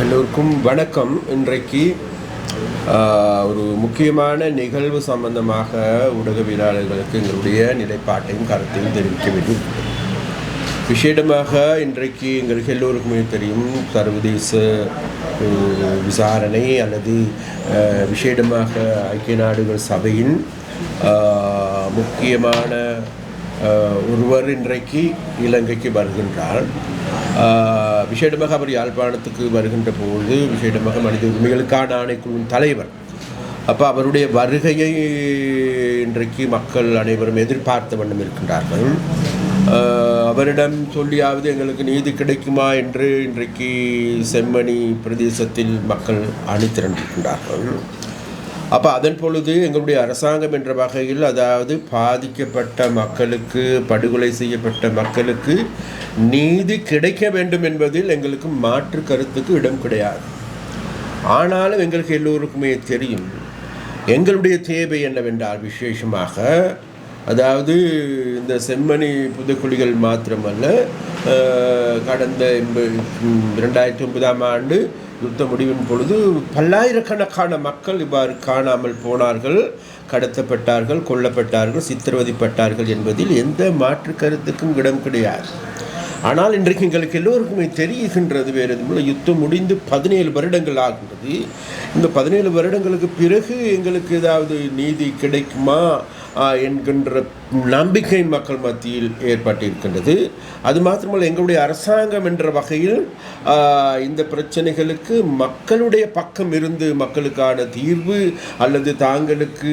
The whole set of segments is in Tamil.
எல்லோருக்கும் வணக்கம். இன்றைக்கு ஒரு முக்கியமான நிகழ்வு சம்பந்தமாக ஊடகவியலாளர்களுக்கு எங்களுடைய நிலைப்பாட்டையும் கருத்தையும் தெரிவிக்க வேண்டும். விசேடமாக இன்றைக்கு எங்களுக்கு எல்லோருக்குமே தெரியும் சர்வதேச விசாரணை அல்லது விசேடமாக ஐக்கிய நாடுகள் சபையின் முக்கியமான ஒருவர் இன்றைக்கு இலங்கைக்கு வருகின்றார். விசேடமாக அவர் யாழ்ப்பாணத்துக்கு வருகின்ற பொழுது விசேடமாக மனித உரிமைகளுக்கான ஆணைக்குழுவின் தலைவர். அப்போ அவருடைய வருகையை இன்றைக்கு மக்கள் அனைவரும் எதிர்பார்த்த வண்ணம் இருக்கின்றார்கள். அவரிடம் சொல்லியாவது எங்களுக்கு நீதி கிடைக்குமா என்று இன்றைக்கு செம்மணி பிரதேசத்தில் மக்கள் அணிதிரண்டிருக்கின்றார்கள். அப்போ அதன் பொழுது எங்களுடைய அரசாங்கம் என்ற வகையில் அதாவது பாதிக்கப்பட்ட மக்களுக்கு படுகொலை செய்யப்பட்ட மக்களுக்கு நீதி கிடைக்க வேண்டும் என்பதில் எங்களுக்கு மாற்று கருத்துக்கு இடம் கிடையாது. ஆனாலும் எங்களுக்கு எல்லோருக்குமே தெரியும் எங்களுடைய தேவை என்னவென்றால் விசேஷமாக அதாவது இந்த செம்மணி புதுக்குழிகள் மாத்திரமல்ல கடந்த ரெண்டாயிரத்தி ஒன்பதாம் ஆண்டு யுத்த முடிவின் பொழுது பல்லாயிரக்கணக்கான மக்கள் இவ்வாறு காணாமல் போனார்கள் கடத்தப்பட்டார்கள் கொல்லப்பட்டார்கள் சித்திரவதைப்பட்டார்கள் என்பதில் எந்த மாற்று கருத்துக்கும் இடம் கிடையாது. ஆனால் இன்றைக்கு எங்களுக்கு எல்லோருக்குமே தெரிகின்றது வேறு எதுவும் யுத்தம் முடிந்து பதினேழு வருடங்கள் ஆகின்றது. இந்த பதினேழு வருடங்களுக்கு பிறகு எங்களுக்கு ஏதாவது நீதி கிடைக்குமா? என்கின்ற நம்பிக்கை மக்கள் மத்தியில் ஏற்பட்டிருக்கின்றது. அது மாத்திரமல்ல எங்களுடைய அரசாங்கம் என்ற வகையில் இந்த பிரச்சனைகளுக்கு மக்களுடைய பக்கம் இருந்து மக்களுக்கான தீர்வு அல்லது தாங்களுக்கு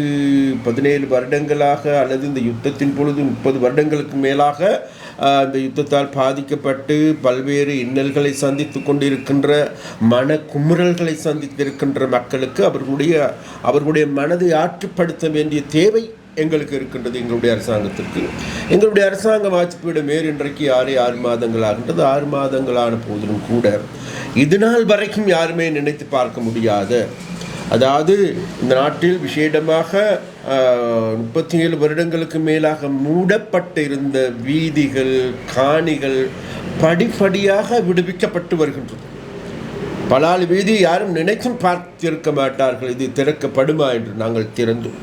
பதினேழு வருடங்களாக அல்லது இந்த யுத்தத்தின் பொழுது முப்பது வருடங்களுக்கு மேலாக இந்த யுத்தத்தால் பாதிக்கப்பட்டு பல்வேறு இன்னல்களை சந்தித்து கொண்டிருக்கின்ற மன குமுறல்களை சந்தித்திருக்கின்ற மக்களுக்கு அவர்களுடைய அவர்களுடைய மனதை ஆற்றுப்படுத்த வேண்டிய தேவை எங்களுக்கு இருக்கின்றது எங்களுடைய அரசாங்கத்திற்கு. எங்களுடைய அரசாங்கம் ஆட்சிப்பிடம் மேல் இன்றைக்கு ஆறு ஆறு மாதங்கள் ஆகின்றது. ஆறு மாதங்களான போதிலும் கூட இது நாள் வரைக்கும் யாருமே நினைத்து பார்க்க முடியாத அதாவது இந்த நாட்டில் விசேடமாக முப்பத்தி ஏழு வருடங்களுக்கு மேலாக மூடப்பட்டு இருந்த வீதிகள் காணிகள் படிப்படியாக விடுவிக்கப்பட்டு வருகின்றது. பலால் வீதி யாரும் நினைக்கும் பார்த்திருக்க மாட்டார்கள். இது திறக்கப்படுமா என்று நாங்கள் திறந்தோம்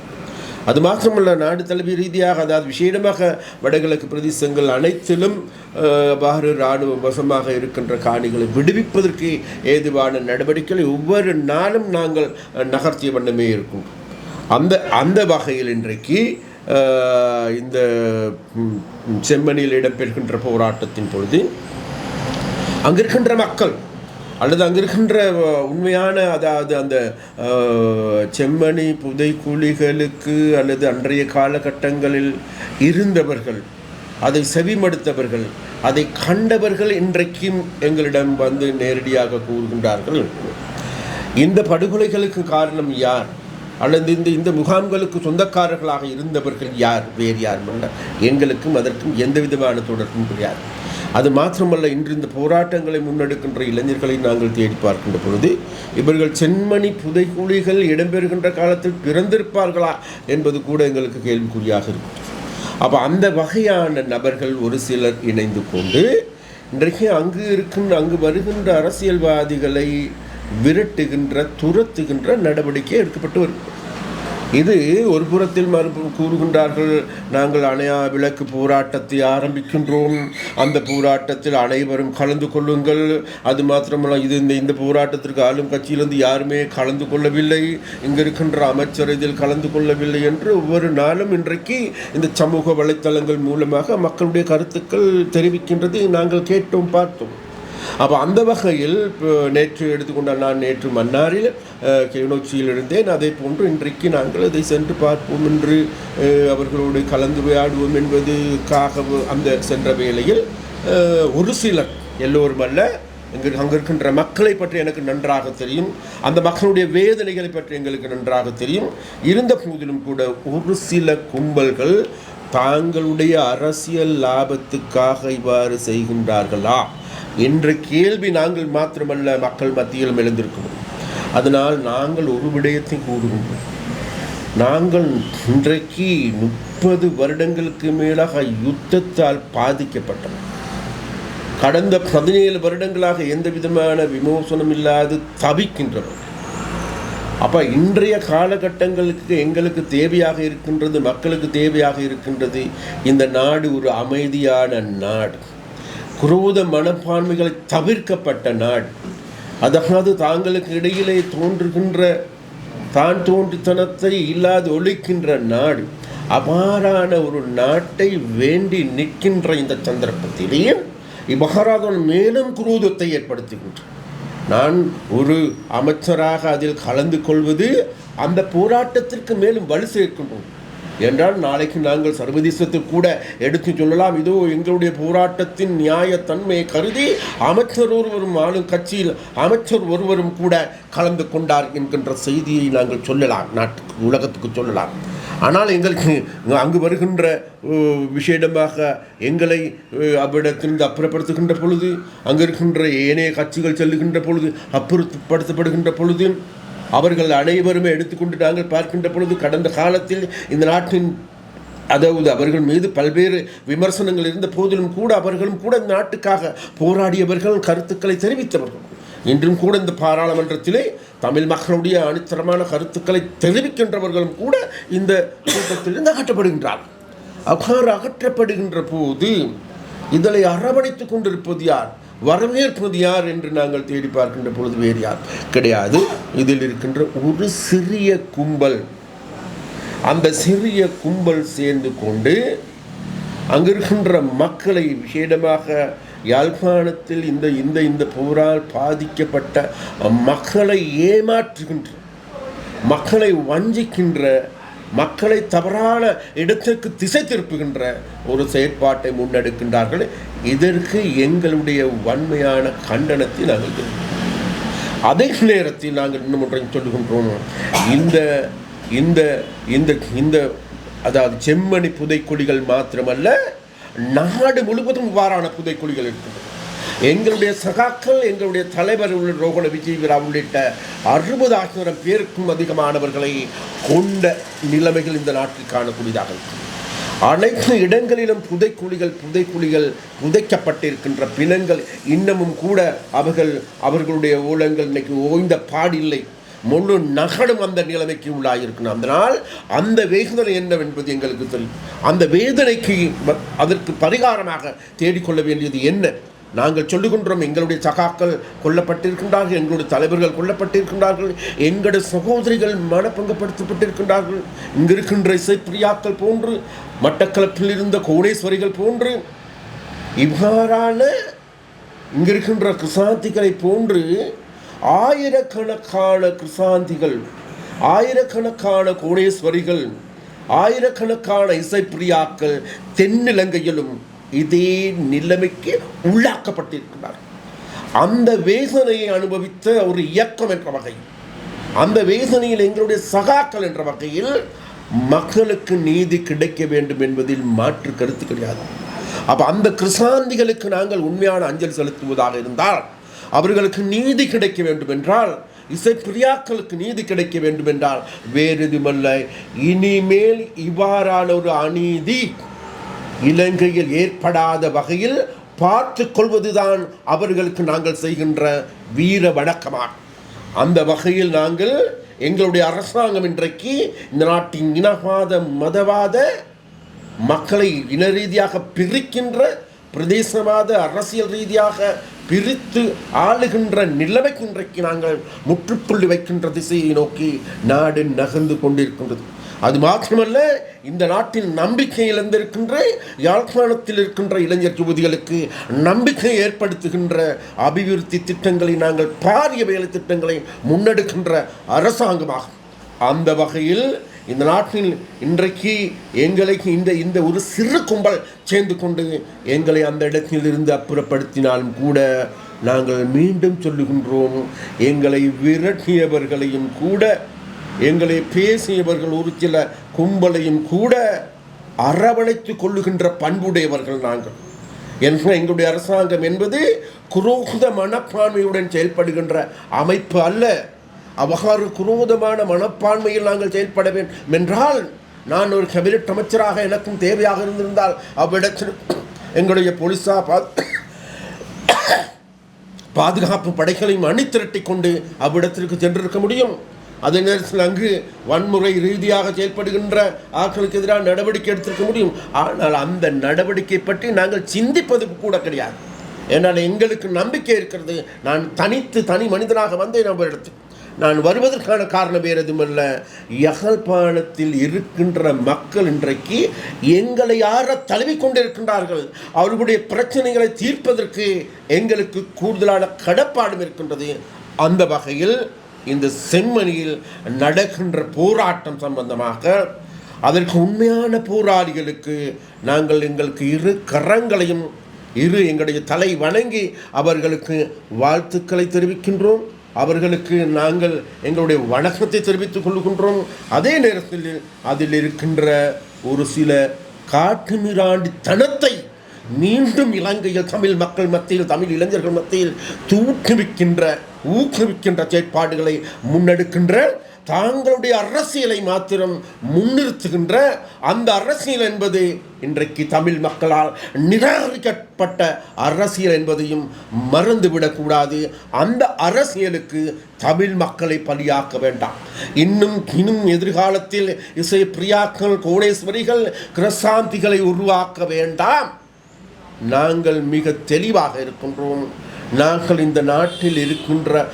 அது மாத்திரமல்ல நாடு தலைவி ரீதியாக அதாவது விசேடமாக வடகிழக்கு பிரதேசங்கள் அனைத்திலும் அஹ், இராணுவ வசமாக இருக்கின்ற காணிகளை விடுவிப்பதற்கு ஏதுவான நடவடிக்கைகளை ஒவ்வொரு நாளும் நாங்கள் நகர்த்திய வண்ணமே இருக்கும். அந்த அந்த வகையில் இன்றைக்கு இந்த செம்மணியில் இடம்பெறுகின்ற போராட்டத்தின் பொழுது அங்கிருக்கின்ற மக்கள் அல்லது அங்கே இருக்கின்ற உண்மையான அதாவது அந்த செம்மணி செம்மணி புதைக்குழிகளுக்கு அல்லது அன்றைய காலகட்டங்களில் இருந்தவர்கள் அதை செவிமடுத்தவர்கள் அதை கண்டவர்கள் இன்றைக்கும் எங்களிடம் வந்து நேரடியாக கூறுகின்றார்கள். இந்த படுகொலைகளுக்கு காரணம் யார்? அல்லது இந்த இந்த முகாம்களுக்கு சொந்தக்காரர்களாக இருந்தவர்கள் யார்? வேறு யாரும் அல்ல. எங்களுக்கும் அதற்கும் எந்த விதமான தொடர்பும் கிடையாது. அது மாத்திரமல்ல இன்று இந்த போராட்டங்களை முன்னெடுக்கின்ற இளைஞர்களை நாங்கள் தேடி பார்க்கின்ற பொழுது இவர்கள் செம்மணி புதைக்குழிகள் இடம்பெறுகின்ற காலத்தில் பிறந்திருப்பார்களா என்பது கூட எங்களுக்கு கேள்விக்குறியாக இருக்கும். அப்போ அந்த வகையான நபர்கள் ஒரு சிலர் இணைந்து கொண்டு இன்றைக்கு அங்கு இருக்கின்ற அங்கு வருகின்ற அரசியல்வாதிகளை விரட்டுகின்ற துரத்துகின்ற நடவடிக்கை எடுக்கப்பட்டு வருகிறது. இது ஒரு புறத்தில் மறுப்பு கூறுகின்றார்கள். நாங்கள் அணையா விளக்கு போராட்டத்தை ஆரம்பிக்கின்றோம். அந்த போராட்டத்தில் அனைவரும் கலந்து கொள்ளுங்கள். அது மாத்திரமல்ல இது இந்த இந்த போராட்டத்திற்கு ஆளும் கட்சியிலிருந்து யாருமே கலந்து கொள்ளவில்லை. இங்கு இருக்கின்ற அமைச்சர் இதில் கலந்து கொள்ளவில்லை என்று ஒவ்வொரு நாளும் இன்றைக்கு இந்த சமூக வலைத்தளங்கள் மூலமாக மக்களுடைய கருத்துக்கள் தெரிவிக்கின்றது. நாங்கள் கேட்டோம் பார்த்தோம். அப்போ அந்த வகையில் இப்போ நேற்று எடுத்துக்கொண்ட நான் நேற்று மன்னாரில் கிளிநொச்சியில் இருந்தேன். அதே போன்று இன்றைக்கு நாங்கள் அதை சென்று பார்ப்போம் என்று அவர்களோடு அவர்களோடு கலந்துரையாடுவோம் என்பதுக்காக அந்த சென்ற வேளையில் ஒரு சிலர் எல்லோரும் அல்ல இங்கு அங்கே இருக்கின்ற மக்களை பற்றி எனக்கு நன்றாக தெரியும். அந்த மக்களுடைய வேதனைகளை பற்றி எங்களுக்கு நன்றாக தெரியும். இருந்த போதிலும் கூட ஒரு சில கும்பல்கள் தாங்களுடைய அரசியல் லாபத்துக்காக இவ்வாறு செய்கின்றார்களா? என்ற கேள்வி நாங்கள் மாத்திரமல்ல மக்கள் மத்தியிலும் எழுந்திருக்கிறோம். அதனால் நாங்கள் ஒரு விடயத்தை கூறுகின்றோம். நாங்கள் இன்றைக்கு முப்பது வருடங்களுக்கு மேலாக யுத்தத்தால் பாதிக்கப்பட்டோம். கடந்த பதினேழு வருடங்களாக எந்த விதமான விமோசனம் இல்லாது தவிக்கின்றவர் அப்போ இன்றைய காலகட்டங்களுக்கு எங்களுக்கு தேவையாக இருக்கின்றது மக்களுக்கு தேவையாக இருக்கின்றது இந்த நாடு ஒரு அமைதியான நாடு. குரோத மனப்பான்மைகளை தவிர்க்கப்பட்ட நாள். அதாவது தாங்களுக்கு இடையிலே தோன்றுகின்ற தான் தோன்றித்தனத்தை இல்லாது ஒழிக்கின்ற நாடு அபாரான ஒரு நாட்டை வேண்டி நிற்கின்ற இந்த சந்தர்ப்பத்திலேயே இம்மகாராஜன் மேலும் குரூதத்தை ஏற்படுத்துகின்றார் நான் ஒரு அமைச்சராக அதில் கலந்து கொள்வது அந்த போராட்டத்திற்கு மேலும் வலு சேர்க்கின்றோம். என்றால் நாளைக்கு நாங்கள் சர்வதேசத்துக்கு கூட எடுத்து சொல்லலாம். இதோ எங்களுடைய போராட்டத்தின் நியாயத்தன்மையை கருதி அமைச்சர் ஒருவரும் ஆளும் கட்சியில் அமைச்சர் ஒருவரும் கூட கலந்து கொண்டார் என்கின்ற செய்தியை நாங்கள் சொல்லலாம். நாட்டுக்கு உலகத்துக்கு சொல்லலாம். ஆனால் எங்களுக்கு அங்கு வருகின்ற விஷேடமாக எங்களை அவ்விடத்திலிருந்து அப்புறப்படுத்துகின்ற பொழுது அங்கு இருக்கின்ற ஏனைய கட்சிகள் செல்லுகின்ற பொழுது அப்புறப்படுத்தப்படுகின்ற பொழுது அவர்கள் அனைவருமே எடுத்துக்கொண்டு நாங்கள் பார்க்கின்ற பொழுது கடந்த காலத்தில் இந்த நாட்டின் அதாவது அவர்கள் மீது பல்வேறு விமர்சனங்கள் இருந்த போதிலும் கூட அவர்களும் கூட இந்த நாட்டுக்காக போராடியவர்கள் கருத்துக்களை தெரிவித்தவர்கள். இன்றும் கூட இந்த பாராளுமன்றத்திலே தமிழ் மக்களுடைய அணித்தரமான கருத்துக்களை தெரிவிக்கின்றவர்களும் கூட இந்த கூட்டத்திலிருந்து அகற்றப்படுகின்றார்கள் அவ்வாறு அகற்றப்படுகின்ற போது இதனை அரவணைத்துக் கொண்டிருப்பது யார்? வரவேற்பது யார் என்று நாங்கள் தேடி பார்க்கின்ற பொழுது வேறு யார்? கிடையாது. இதில் இருக்கின்ற ஒரு சிறிய கும்பல். அந்த சிறிய கும்பல் சேர்ந்து கொண்டு அங்கிருக்கின்ற மக்களை விசேடமாக யாழ்ப்பாணத்தில் இந்த இந்த இந்த போரால் பாதிக்கப்பட்ட மக்களை ஏமாற்றுகின்ற மக்களை வஞ்சிக்கின்ற மக்களை தவறான இடத்திற்கு திசை திருப்புகின்ற ஒரு செயற்பாட்டை முன்னெடுக்கின்றார்கள். இதற்கு எங்களுடைய வன்மையான கண்டனத்தை நாங்கள் தெரிவிக்கிறோம். அதே நேரத்தில் நாங்கள் இன்னும் ஒன்றை சொல்லுகின்றோம் இந்த இந்த இந்த இந்த அதாவது செம்மணி புதைக்குழிகள் மாத்திரமல்ல நாடு முழுவதும் இவ்வாறான புதைக்குழிகள் இருக்கின்றன எங்களுடைய சகாக்கள் எங்களுடைய தலைவர் உள்ள ரோகண விஜயவீரா உள்ளிட்ட அறுபது ஆயிரம் பேருக்கும் அதிகமானவர்களை கொண்ட நிலைமைகள் இந்த நாட்டில் காணக்கூடியதாக இருக்கிறது. அனைத்து இடங்களிலும் புதைக்குழிகள் புதைக்குழிகள் புதைக்கப்பட்டிருக்கின்ற பிணங்கள் இன்னமும் கூட அவர்கள் அவர்களுடைய ஊழங்கள் இன்னைக்கு ஓய்ந்த பாடில்லை. முழு நகடும் அந்த நிலைமைக்கு உள்ளாயிருக்கணும் அதனால் அந்த வேதனை என்னவென்பது எங்களுக்கு தெரியும். அந்த வேதனைக்கு வ- அதற்கு பரிகாரமாக தேடிக்கொள்ள வேண்டியது என்ன? நாங்கள் சொல்லுகின்றோம் எங்களுடைய சகாக்கள் கொல்லப்பட்டிருக்கின்றார்கள் எங்களுடைய தலைவர்கள் கொல்லப்பட்டிருக்கின்றார்கள் எங்களுடைய சகோதரிகள் மனப்பங்கப்படுத்தப்பட்டிருக்கின்றார்கள். இங்கிருக்கின்ற இசைப்பிரியாக்கள் போன்று மட்டக்களப்பில் இருந்த கோடேஸ்வரிகள் போன்று இவ்வாறான இங்கிருக்கின்ற கிருசாந்திகளை போன்று ஆயிரக்கணக்கான கிருசாந்திகள் ஆயிரக்கணக்கான கோடேஸ்வரிகள் ஆயிரக்கணக்கான இசைப்பிரியாக்கள் தென்னிலங்கையிலும் இதே நிலைமைக்கு உள்ளாக்கப்பட்டிருக்கிறார். அந்த வேதனையை அனுபவித்த ஒரு இயக்கம் என்ற வகையில் அந்த வேதனையில் எங்களுடைய சகாக்கள் என்ற வகையில் மக்களுக்கு நீதி கிடைக்க வேண்டும் என்பதில் மாற்று கருத்து கிடையாது. அப்போ அந்த கிருஷாந்திகளுக்கு நாங்கள் உண்மையான அஞ்சல் செலுத்துவதாக இருந்தால் அவர்களுக்கு நீதி கிடைக்க வேண்டும் என்றால் இசைப்பிரியாக்களுக்கு நீதி கிடைக்க வேண்டும் என்றால் வேறு எதுமல்ல இனிமேல் இவ்வாறான ஒரு அநீதி இலங்கையில் ஏற்படாத வகையில் பார்த்து கொள்வதுதான் அவர்களுக்கு நாங்கள் செய்கின்ற வீர வணக்கமாகும். அந்த வகையில் நாங்கள் எங்களுடைய அரசாங்கம் இன்றைக்கு இந்த நாட்டின் இனவாத மதவாத மக்களை இன ரீதியாக பிரிக்கின்ற பிரதேசவாத அரசியல் ரீதியாக பிரித்து ஆளுகின்ற நிலைமைக்கு இன்றைக்கு நாங்கள் முற்றுப்புள்ளி வைக்கின்ற திசையை நோக்கி நாடு நகர்ந்து கொண்டிருக்கின்றது. அது மாத்திரமல்ல இந்த நாட்டின் நம்பிக்கை இழந்திருக்கின்ற யாழ்ப்பாணத்தில் இருக்கின்ற இளைஞர் யுவதிகளுக்கு நம்பிக்கை ஏற்படுத்துகின்ற அபிவிருத்தி திட்டங்களை நாங்கள் பாரிய வேலை திட்டங்களை முன்னெடுக்கின்ற அரசாங்கமாகும் அந்த வகையில் இந்த நாட்டில் இன்றைக்கு எங்களுக்கு இந்த இந்த ஒரு சிறு கும்பல் சேர்ந்து கொண்டு எங்களை அந்த இடத்தில் இருந்து அப்புறப்படுத்தினாலும் கூட நாங்கள் மீண்டும் சொல்லுகின்றோம் எங்களை விரட்டியவர்களையும் கூட எங்களை பேசியவர்கள் ஒரு சில கும்பலையும் கூட அரவணைத்து கொள்ளுகின்ற பண்புடையவர்கள் நாங்கள். என்ற எங்களுடைய அரசாங்கம் என்பது குரோத மனப்பான்மையுடன் செயல்படுகின்ற அமைப்பு அல்ல. அவ்வாறு குரோதமான மனப்பான்மையில் நாங்கள் செயல்பட வேண்டும் என்றால் நான் ஒரு கபினட் அமைச்சராக எனக்கும் தேவையாக இருந்திருந்தால் அவ்விடத்தில் எங்களுடைய போலீஸா பா பாதுகாப்பு படைகளையும் அணிதிரட்டி கொண்டு அவ்விடத்திற்கு சென்றிருக்க முடியும். அதே நேரத்தில் அங்கு வன்முறை ரீதியாக செயல்படுகின்ற ஆட்களுக்கு எதிராக நடவடிக்கை எடுத்திருக்க முடியும். ஆனால் அந்த நடவடிக்கை பற்றி நாங்கள் சிந்திப்பது கூட கிடையாது. என்னால் எங்களுக்கு நம்பிக்கை இருக்கிறது. நான் தனித்து தனி மனிதனாக வந்தேன் நம்ம இடத்துக்கு நான் வருவதற்கான காரணம் வேறு எதுவுமல்ல. யகல்பாலத்தில் இருக்கின்ற மக்கள் இன்றைக்கு எங்களை யார தழுவி கொண்டிருக்கின்றார்கள். அவர்களுடைய பிரச்சனைகளை தீர்ப்பதற்கு எங்களுக்கு கூடுதலான கடப்பாடும் இருக்கின்றது. அந்த வகையில் இந்த செம்மணியில் நடக்கின்ற போராட்டம் சம்பந்தமாக அதற்கு உண்மையான போராளிகளுக்கு நாங்கள் எங்களுக்கு இரு கரங்களையும் இரு எங்களுடைய தலை வணங்கி அவர்களுக்கு வாழ்த்துக்களை தெரிவிக்கின்றோம். அவர்களுக்கு நாங்கள் எங்களுடைய வணக்கத்தை தெரிவித்துக் கொள்கின்றோம் அதே நேரத்தில் அதில் இருக்கின்ற ஒரு சில காட்டுமிராண்டித்தனத்தை மீண்டும் இலங்கையில் தமிழ் மக்கள் மத்தியில் தமிழ் இளைஞர்கள் மத்தியில் தூக்குவிக்கின்ற ஊக்குவிக்கின்ற செயற்பாடுகளை முன்னெடுக்கின்ற தாங்களுடைய அரசியலை மாத்திரம் முன்னிறுத்துகின்ற அந்த அரசியல் என்பது இன்றைக்கு தமிழ் மக்களால் நிராகரிக்கப்பட்ட அரசியல் என்பதையும் மறந்துவிடக்கூடாது. அந்த அரசியலுக்கு தமிழ் மக்களை பலியாக்க வேண்டாம். இன்னும் இன்னும் எதிர்காலத்தில் இசை பிரியாக்கள் கோடேஸ்வரிகள் கிரசாந்திகளை உருவாக்க வேண்டாம். நாங்கள் மிக தெளிவாக இருக்கின்றோம். நாங்கள் இந்த நாட்டில் இருக்கின்ற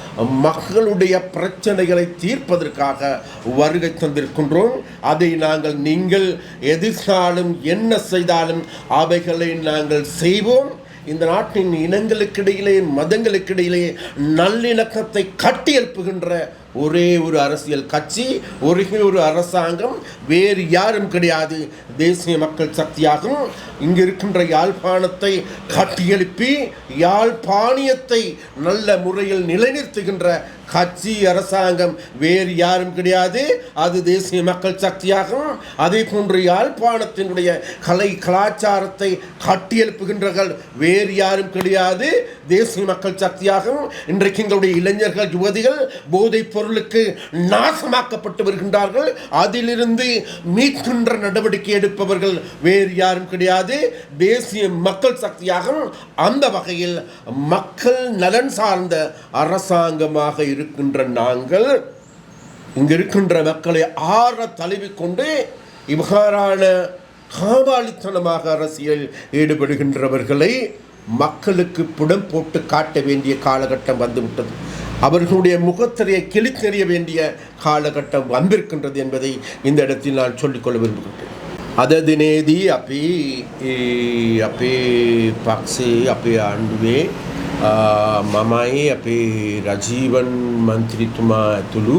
மக்களுடைய பிரச்சனைகளை தீர்ப்பதற்காக வருகை தந்திருக்கின்றோம். அதை நாங்கள் நீங்கள் எதிர்த்தாலும் என்ன செய்தாலும் அவைகளை நாங்கள் செய்வோம். இந்த நாட்டின் இனங்களுக்கிடையிலே மதங்களுக்கிடையிலே நல்லிணக்கத்தை கட்டியெழுப்புகின்ற ஒரே ஒரு அரசியல் கட்சி ஒரே ஒரு அரசாங்கம் வேறு யாரும் கிடையாது. தேசிய மக்கள் சக்தியாகும். இங்கு இருக்கின்ற யாழ்ப்பாணத்தை கட்டியெழுப்பி யாழ்ப்பாணியத்தை நல்ல முறையில் நிலைநிறுத்துகின்ற கட்சி அரசாங்கம் வேறு யாரும் கிடையாது. அது தேசிய மக்கள் சக்தியாகும். அதே போன்று யாழ்ப்பாணத்தினுடைய கலை கலாச்சாரத்தை கட்டியெழுப்புகின்றர்கள் வேறு யாரும் கிடையாது. தேசிய மக்கள் சக்தியாகும். இன்றைக்கு எங்களுடைய இளைஞர்கள் யுவதிகள் போதைப் பொருளுக்கு நாசமாக்கப்பட்டு வருகின்றார்கள். அதிலிருந்து மீட்கின்ற நடவடிக்கை எடுப்பவர்கள் வேறு யாரும் கிடையாது. தேசிய மக்கள் சக்தியாகவும் அந்த வகையில் மக்கள் நலன் சார்ந்த அரசாங்கமாக இருக்கின்ற நாங்கள் இங்கு இருக்கின்ற மக்களை ஆற தழுவிக்கொண்டு இவ்வாறான காபாலித்தனமாக அரசியல் ஈடுபடுகின்றவர்களை மக்களுக்கு புடம் போட்டு காட்ட வேண்டிய காலகட்டம் வந்துவிட்டது. அவர்களுடைய முகத்திரையை கிழித்தெறிய வேண்டிய காலகட்டம் வந்திருக்கின்றது என்பதை இந்த இடத்தில் நான் சொல்லிக்கொள்ள விரும்புகின்றேன் අද දිනේදී අපි ඒ අපේ පක්ෂේ අපේ ආණ්ඩුවේ ආ, මමයි අපේ රජීවන් මන්ත්‍රීතුමා ඇතුළු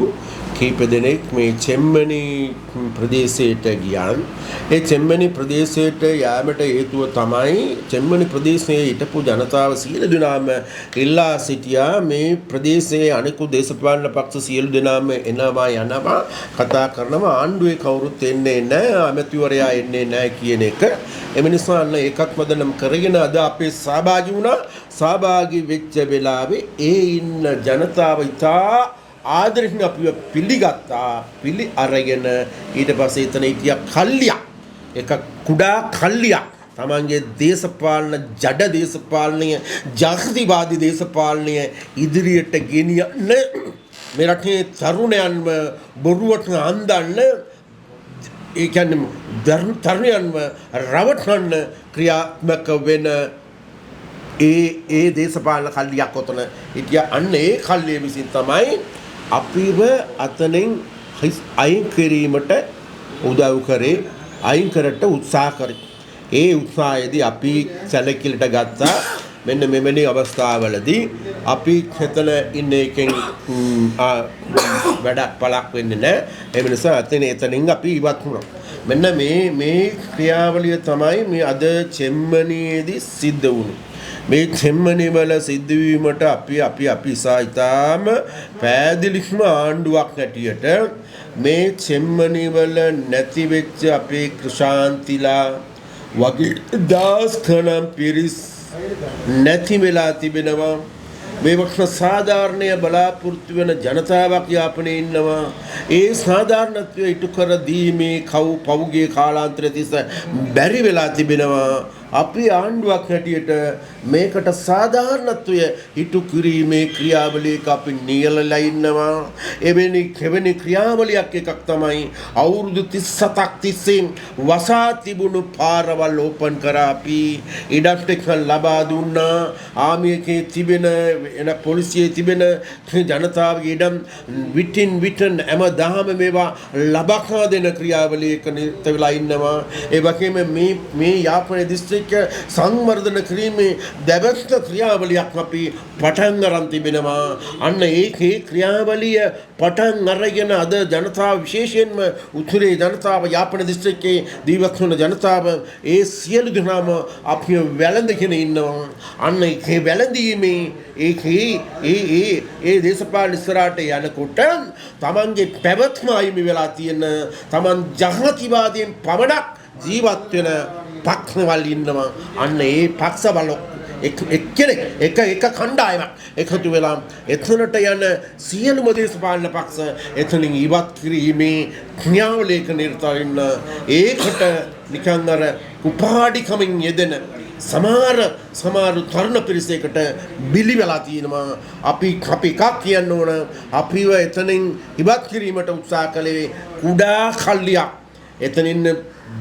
කීප දෙනෙක් මේ චෙම්මනි ප්‍රදේශයට ගියන්. ඒ චෙම්මනි ප්‍රදේශයට යාමට හේතුව තමයි චෙම්මනි ප්‍රදේශයේ හිටපු ජනතාව සියලු දෙනාම ඉල්ලා සිටියා මේ ප්‍රදේශයේ අනෙකු දේශපාලන පක්ෂ සියලු දෙනාම එනවා යනවා කතා කරනවා. ආණ්ඩුවේ කවුරුත් එන්නේ නැහැ ඇමතිවරයා එන්නේ නැහැ කියන එක. එම නිසා අන්න ඒකත් මදනම් කරගෙන අද අපේ සහභාගි වුණා. සහභාගි වෙච්ච වෙලාවේ ඒ ඉන්න ජනතාව ඉතා ආදරෙන් අපිව පිළිගත්තා පිළි අරගෙන ඊට පස්සේ එතන හිටිය කල්ලියක් එක කුඩා කල්ලියක් තමන්ගේ දේශපාලන ජඩ දේශපාලනය ජාතිවාදී දේශපාලනය ඉදිරියට ගෙනියන්න මේ රටේ තරුණයන්ව බොරුවට අන්දන්න ඒ කියන්නේ දරු- තරුණයන්ව රවටන්න ක්‍රියාත්මක වෙන ඒ ඒ දේශපාලන කල්ලියක් ඔතන හිටිය? අන්න ඒ කල්ලිය විසින් තමයි අපිව අතනින් හිස්- අයින් කිරීමට උදව් කරේ අයින් කරට උත්සා කරේ. ඒ උත්සාහයේදී අපි සැලකිලට ගත්තා මෙන්න මෙමනි අවස්ථාවලදී අපි හෙතන ඉන්න එකෙන් ම්, ආ, වැඩක් පලක් වෙන්න නෑ එම නිසා අතන එතනින් අපි ඉවත් වුණා. මෙන්න මේ මේ ක්‍රියාවලිය තමයි මේ අද චෙම්මනයේදී සිද්ධ වුණු. මේ චෙම්මනිවල සිද්ධවීමට අපි අපි අපි ඉසා ඉතාම පෑදිලික්ම ආණ්ඩුවක් නැටියට මේ චෙම්මනිවල නැතිවෙච්ච අපේ කෘෂාන්තිලා වගේ දස් කනම් පිරිස් නැති වෙලා තිබෙනවා. මේ වක්ෂ සාධාරණය බලාපොරොත්තු වෙන ජනතාවක් යාපනය ඉන්නවා. ඒ සාධාරණත්වය ඉටු කර දීමේ කව් පවුගේ කාලාන්තර තිස බැරි වෙලා තිබෙනවා. අපි ආණ්ඩුවක් හැටියට මේකට සාධාරණත්වය ඉටු කිරීමේ ක්‍රියාවලියක අපි නියලලා ඉන්නවා. එවැනි කෙවැනි ක්‍රියාවලියක් එකක් තමයි අවුරුදු 37ක් තිස්සේ වසා තිබුණු පාරවල් ඕපන් කරා අපි ඉඩම් ටික ලබා දුන්නා. ආමියකේ තිබෙන එන පොලිසියේ තිබෙන ජනතාවගේ ඉඩම් විටින් විටන් හැමදාම මේවා ලබා දෙන ක්‍රියාවලියක නිරත වෙලා ඉන්නවා. ඒ වගේම මේ මේ යාපනයේ දිස්ත්‍රික්ක සංවර්ධන කිරීමේ දැවැත්ත ක්‍රියාවලියක් අපි පටන් අරන් තිබෙනවා. අන්න ඒකේ ක්‍රියාවලිය පටන් අරගෙන අද ජනතාව විශේෂයෙන්ම උතුරේ ජනතාව යාපන දිස්ත්‍රික්කයේ ජීවත් වන ජනතාව ඒ සියලු දෙනාම අපිව වැළඳගෙන ඉන්නවා. අන්න ඒකේ වැළඳීමේ ඒකේ ඒ ඒ ඒ දේශපාලන ඉස්සරහට යනකොට තමන්ගේ පැවැත්ම අයිමි වෙලා තියෙන තමන් ජාතිවාදයෙන් පමණක් ජීවත් වෙන පක්ෂවල් ඉන්නවා. අන්න ඒ පක්ෂවල එක්- එක්කෙනෙක් එක එක කණ්ඩායමක් එකතු වෙලා එතනට යන සියලුම දේශපාලන පක්ෂ එතනින් ඉවත් කිරීමේ ක්‍රියාවලයක නිරතවෙන්න ඒකට නිකන් අර උපාඩිකමින් යෙදෙන සමහර සමහර තරුණ පිරිසකට බිලි වෙලා තියෙනවා. අපි අපි එකක් කියන්න ඕන. අපිව එතනින් ඉවත් කිරීමට උත්සාහ කළේ කුඩා කල්ලියක්. එතනින්න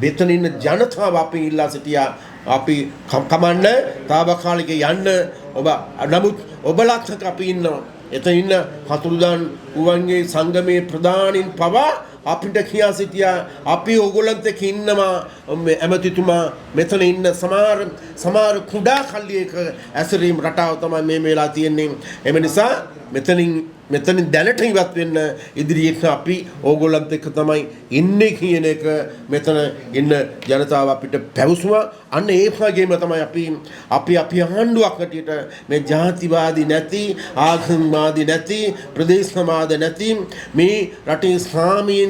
බෙතනින්න ජනතාව අපි ඉල්ලා සිටියා. අපි කම්- කමන්න තාවකාලික යන්න. ඔබ නමුත් ඔබලත් අපි ඉන්නවා. එත ඉන්න හතුරුදන් උවන්ගේ සංගමයේ ප්‍රධානින් පවා අපිට කියා සිටියා අපි ඔගොල්ලන්ත එක්ක ඉන්නවා මේ ඇමතිතුමා මෙතන ඉන්න සමහර සමහර කුඩා කල්ලියක ඇසරීම් රටාව තමයි මේ වෙලා තියෙන්නේ. එම නිසා මෙතනින් මෙතනින් දැනට ඉවත් වෙන්න ඉදිරියට අපි ඕගොල්ලන්ත් එක්ක තමයි ඉන්නේ කියන එක මෙතන ඉන්න ජනතාව අපිට පැවසුවා. අන්න ඒ වගේම තමයි අපි අපි අපි ආණ්ඩුවක් හැටියට මේ ජාතිවාදී නැති ආගම්වාදී නැති ප්‍රදේශවාද නැති මේ රටේ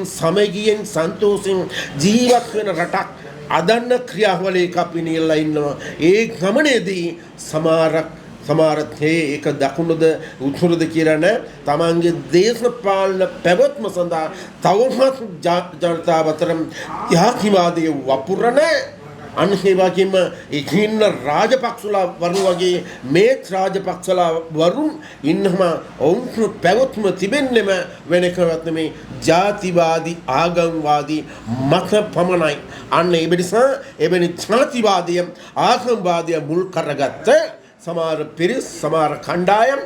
සාමයෙන් සමගියෙන් සන්තෝෂෙන් ජීවත් වෙන රටක් අදන්න ක්‍රියාවලයක අපි නියල්ලා ඉන්නවා. ඒ ගමනේදී සමහරක් සමාරත්යේ එක දකුණුද උතුරුද කියලා නෑ. තමන්ගේ දේශපාලන පැවැත්ම සඳහා තවමත් ජා- ජනතාව අතර යාතිවාදය වපුරන අන්න ඒ වගේම ඉන්න රාජපක්ෂලා වරු වගේ මේත් රාජපක්ෂලා වරුන් ඉන්නම ඔවුන්ගේ පැවැත්ම තිබෙන්නෙම වෙන එකවත් නෙමේ ජාතිවාදී ආගම්වාදී මත පමණයි. අන්න ඒ නිසා එවැනි ජාතිවාදය ආගම්වාදය මුල් කරගත්ත සමහර පිරිස් සමහර කණ්ඩායම්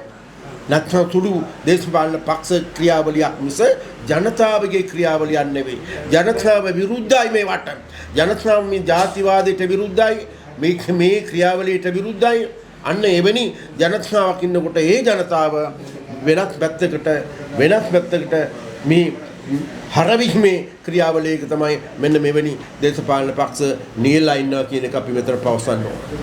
නැත්නම් තුළු දේශපාලන පක්ෂ ක්‍රියාවලියක් මිස ජනතාවගේ ක්‍රියාවලියක් නෙවෙයි. ජනතාව විරුද්ධයි මේවට. ජනතාව මේ ජාතිවාදයට විරුද්ධයි. මේ මේ ක්‍රියාවලියට විරුද්ධයි. අන්න එවැනි ජනතාවක් ඉන්නකොට ඒ ජනතාව වෙනත් පැත්තකට වෙනත් පැත්තකට මේ හරවිහිමේ ක්‍රියාවලියක තමයි මෙන්න මෙවැනි දේශපාලන පක්ෂ නියලා ඉන්නවා කියන එක අපි මෙතන පවසන්න ඕනේ.